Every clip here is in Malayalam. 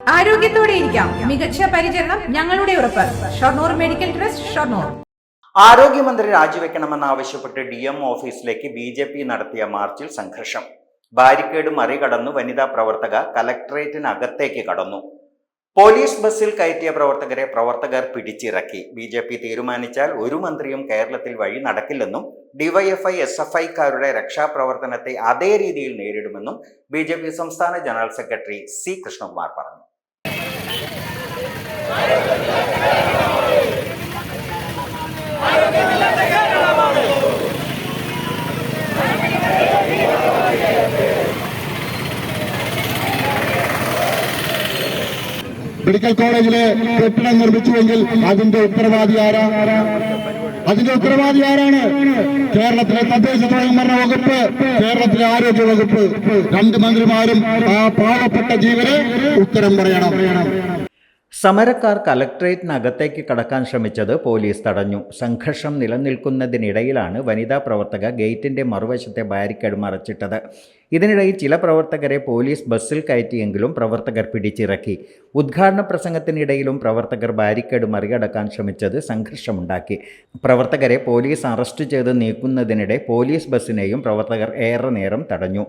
ആരോഗ്യത്തോടെ ഇരിക്കാം. മികച്ച പരിചരണം ഞങ്ങളുടെ ഉറപ്പ്. Shoranur medical trust Shoranur. ആരോഗ്യമന്ത്രി രാജിവെക്കണമെന്നാവശ്യപ്പെട്ട് ഡി എം ഓഫീസിലേക്ക് ബി ജെ പി നടത്തിയ മാർച്ചിൽ സംഘർഷം. ബാരിക്കേഡ് മറികടന്നു വനിതാ പ്രവർത്തക കലക്ടറേറ്റിനകത്തേക്ക് കടന്നു. പോലീസ് ബസ്സിൽ കയറ്റിയ പ്രവർത്തകരെ പ്രവർത്തകർ പിടിച്ചിറക്കി. ബി ജെ പി തീരുമാനിച്ചാൽ ഒരു മന്ത്രിയും കേരളത്തിൽ വഴി നടക്കില്ലെന്നും ഡിവൈഎഫ്ഐ എസ് എഫ് ഐക്കാരുടെ രക്ഷാപ്രവർത്തനത്തെ അതേ രീതിയിൽ നേരിടുമെന്നും ബി സംസ്ഥാന ജനറൽ സെക്രട്ടറി സി കൃഷ്ണകുമാർ പറഞ്ഞു. മെഡിക്കൽ കോളേജിലെ കെട്ടിടം നിർമ്മിച്ചുവെങ്കിൽ അതിന്റെ ഉത്തരവാദി ആരാ? അതിന്റെ ഉത്തരവാദി ആരാണ്? കേരളത്തിലെ തദ്ദേശ സ്വയംഭരണ വകുപ്പ് കേരളത്തിലെ ആരോഗ്യ വകുപ്പ്. രണ്ട് മന്ത്രിമാരും ആ പാവപ്പെട്ട ജീവന് ഉത്തരം പറയണം. സമരക്കാർ കലക്ട്രേറ്റിനകത്തേക്ക് കടക്കാൻ ശ്രമിച്ചത് പോലീസ് തടഞ്ഞു. സംഘർഷം നിലനിൽക്കുന്നതിനിടയിലാണ് വനിതാ പ്രവർത്തക ഗേറ്റിന്റെ മറുവശത്തെ ബാരിക്കേഡ് മറച്ചിട്ടത്. ഇതിനിടയിൽ ചില പ്രവർത്തകരെ പോലീസ് ബസ്സിൽ കയറ്റിയെങ്കിലും പ്രവർത്തകർ പിടിച്ചിറക്കി. ഉദ്ഘാടന പ്രസംഗത്തിനിടയിലും പ്രവർത്തകർ ബാരിക്കേഡ് മറികടക്കാൻ ശ്രമിച്ചത് സംഘർഷമുണ്ടാക്കി. പ്രവർത്തകരെ പോലീസ് അറസ്റ്റ് ചെയ്ത് നീക്കുന്നതിനിടെ പോലീസ് ബസ്സിനെയും പ്രവർത്തകർ ഏറെ നേരം തടഞ്ഞു.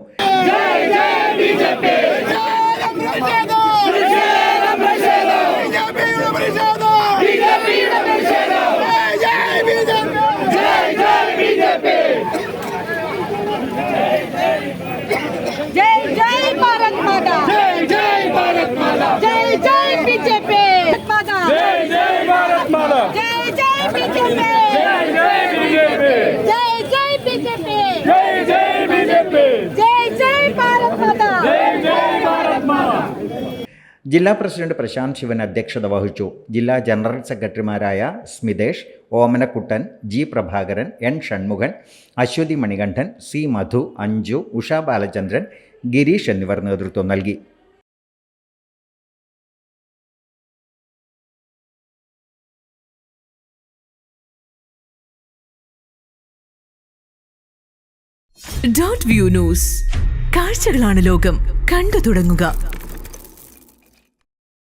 ജില്ലാ പ്രസിഡന്റ് പ്രശാന്ത് ശിവൻ അധ്യക്ഷത വഹിച്ചു. ജില്ലാ ജനറൽ സെക്രട്ടറിമാരായ Smithesh Omanakuttan G Prabhakaran N Shanmukhan Aswathy Manikandan C Madhu Anju Usha Balachandran Girish എന്നിവർ നേതൃത്വം നൽകി. ഡോട്ട് വ്യൂ ന്യൂസ് കാഴ്ചകളാണ് ലോകം. കണ്ടു തുടങ്ങുക.